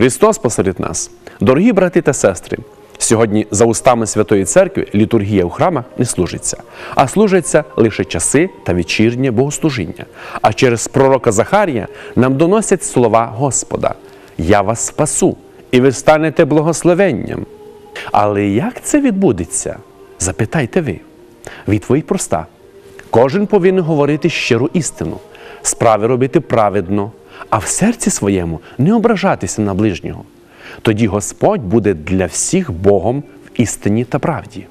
Христос посеред нас. Дорогі брати та сестри, сьогодні за устами Святої Церкви літургія у храмах не служиться, а служаться лише часи та вечірнє богослужіння. А через пророка Захарія нам доносять слова Господа: Я вас спасу, і ви станете благословенням. Але як це відбудеться? Запитайте ви. Відповідь проста. Кожен повинен говорити щиру істину, справи робити праведно, а в серці своєму не ображатися на ближнього. Тоді Господь буде для всіх Богом в істині та правді.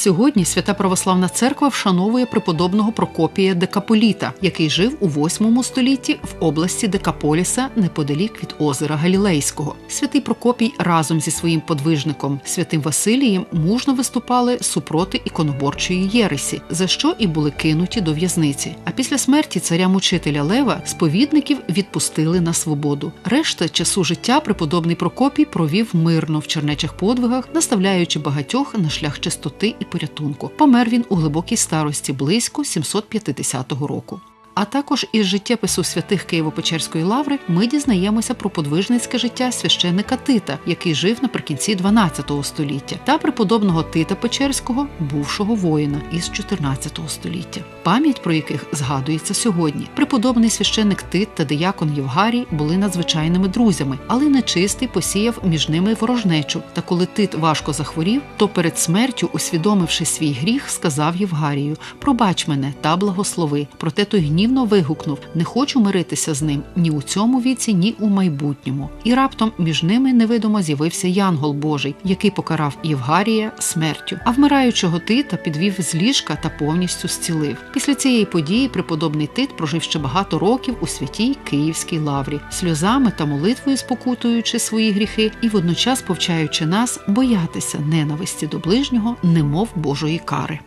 Сьогодні Свята Православна Церква вшановує преподобного Прокопія Декаполіта, який жив у 8 столітті в області Декаполіса неподалік від озера Галілейського. Святий Прокопій разом зі своїм подвижником святим Василієм мужно виступали супроти іконоборчої єресі, за що і були кинуті до в'язниці. А після смерті царя мучителя Лева сповідників відпустили на свободу. Решта часу життя преподобний Прокопій провів мирно в чернечих подвигах, наставляючи багатьох на шлях чистоти і порятунку. Помер він у глибокій старості близько 750 року. А також із життєпису святих Києво-Печерської лаври ми дізнаємося про подвижницьке життя священника Тита, який жив наприкінці 12 століття, та преподобного Тита Печерського, бувшого воїна із 14 століття, пам'ять про яких згадується сьогодні. Преподобний священник Тит та диякон Євгарій були надзвичайними друзями, але нечистий посіяв між ними ворожнечу. Та коли Тит важко захворів, то перед смертю, усвідомивши свій гріх, сказав Євгарію: Пробач мене та благослови. Проте той гнівно вигукнув: Не хочу миритися з ним ні у цьому віці, ні у майбутньому. І раптом між ними невидимо з'явився Янгол Божий, який покарав Євгарія смертю. А вмираючого Тита підвів з ліжка та повністю зцілив. Після цієї події преподобний Тит прожив ще багато років у святій Київській лаврі, сльозами та молитвою спокутуючи свої гріхи і водночас повчаючи нас боятися ненависті до ближнього, немов Божої кари.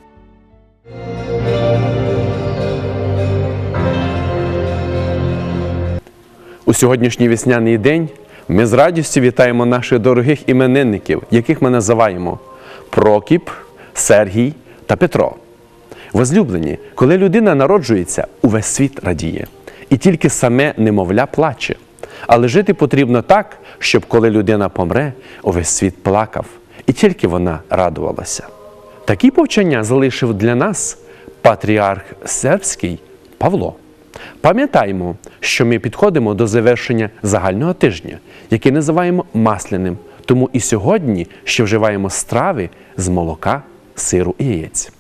Сьогоднішній весняний день ми з радістю вітаємо наших дорогих іменинників, яких ми називаємо Прокіп, Сергій та Петро. Возлюблені, коли людина народжується, увесь світ радіє, і тільки саме немовля плаче. Але жити потрібно так, щоб коли людина помре, увесь світ плакав, і тільки вона радувалася. Такі повчання залишив для нас патріарх сербський Павло. Пам'ятаємо, що ми підходимо до завершення загального тижня, який називаємо масляним, тому і сьогодні ще вживаємо страви з молока, сиру і яєць.